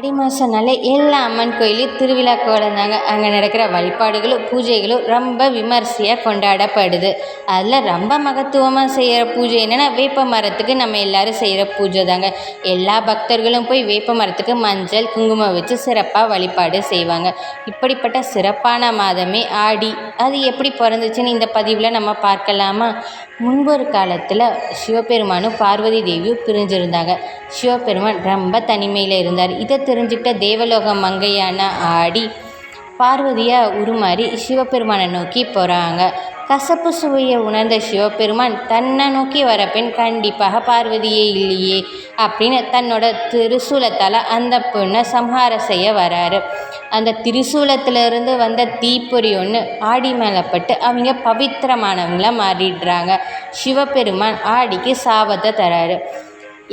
ஆடி மாதம்னாலே எல்லா அம்மன் கோயிலையும் திருவிழா கோலந்தாங்க அங்கே நடக்கிற வழிபாடுகளும் பூஜைகளும் ரொம்ப விமர்சையாக கொண்டாடப்படுது. அதில் ரொம்ப மகத்துவமாக செய்கிற பூஜை என்னென்னா வேப்ப மரத்துக்கு நம்ம எல்லோரும் செய்கிற பூஜை தாங்க. எல்லா பக்தர்களும் போய் வேப்ப மரத்துக்கு மஞ்சள் குங்குமம் வச்சு சிறப்பாக வழிபாடு செய்வாங்க. இப்படிப்பட்ட சிறப்பான மாதமே ஆடி அது எப்படி பிறந்துச்சுன்னு இந்த பதிவில் நம்ம பார்க்கலாமா? முன்பொரு காலத்தில் சிவபெருமானும் பார்வதி தேவியும் பிரிஞ்சிருந்தாங்க. சிவபெருமான் ரொம்ப தனிமையில் இருந்தார். இதை தெரிஞ்சுக்கிட்ட தேவலோக மங்கையான ஆடி பார்வதியாக உருமாறி சிவபெருமானை நோக்கி போகிறாங்க கசப்பு சுவையை உணர்ந்த சிவபெருமான் தன்னை நோக்கி வர பெண் கண்டிப்பாக பார்வதியே இல்லையே அப்படின்னு தன்னோட திருசூலத்தால் அந்த பொண்ணை சம்ஹாரம் செய்ய வராரு. அந்த திரிசூலத்திலிருந்து வந்த தீப்பொறி ஒன்று ஆடி மேலே பட்டு அவங்க பவித்திரமானவங்களாக மாறிடுறாங்க. சிவபெருமான் ஆடிக்கு சாபத்தை தராரு.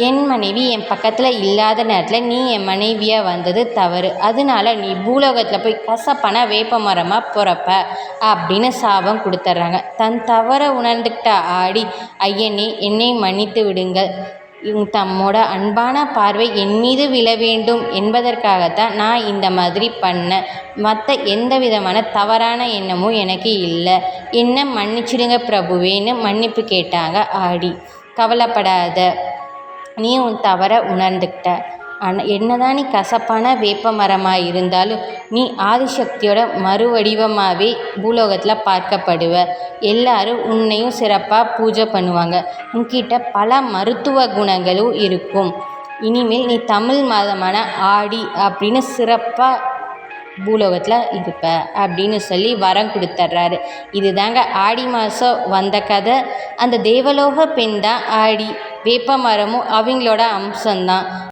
என் மனைவி என் பக்கத்தில் இல்லாத நேரத்தில் நீ என் மனைவியாக வந்தது தவறு. அதனால நீ பூலோகத்தில் போய் கசப்பான வேப்ப மரமாக பிறப்ப அப்படின்னு சாபம் கொடுத்துட்றாங்க தன் தவறை உணர்ந்துக்கிட்ட ஆடி ஐயனே என்னை மன்னித்து விடுங்கள். தம்மோட அன்பான பார்வை என் மீது விழ வேண்டும் என்பதற்காகத்தான் நான் இந்த மாதிரி பண்ணேன் மற்ற எந்த விதமான தவறான எண்ணமும் எனக்கு இல்லை. என்ன மன்னிச்சிடுங்க பிரபுவேன்னு மன்னிப்பு கேட்டாங்க. ஆடி. கவலைப்படாத. நீ உன் தவறை உணர்ந்துக்கிட்ட ஆனால் என்னதான் நீ கசப்பான வேப்ப மரமாக இருந்தாலும் நீ ஆதிசக்தியோட மறுவடிவமாகவே பூலோகத்தில் பார்க்கப்படுவ. எல்லாரும் உன்னையும் சிறப்பாக பூஜை பண்ணுவாங்க. உன்கிட்ட பல மருத்துவ குணங்களும் இருக்கும். இனிமேல் நீ தமிழ் மாதமான ஆடி அப்படின்னு சிறப்பாக பூலோகத்தில் இருப்ப அப்படின்னு சொல்லி வரம் கொடுத்துட்றாரு இது தாங்க ஆடி மாதம் வந்த கதை. அந்த தேவலோக பெண் தான் ஆடி வேப்ப மரமும் அவங்களோட அம்சம்தான்.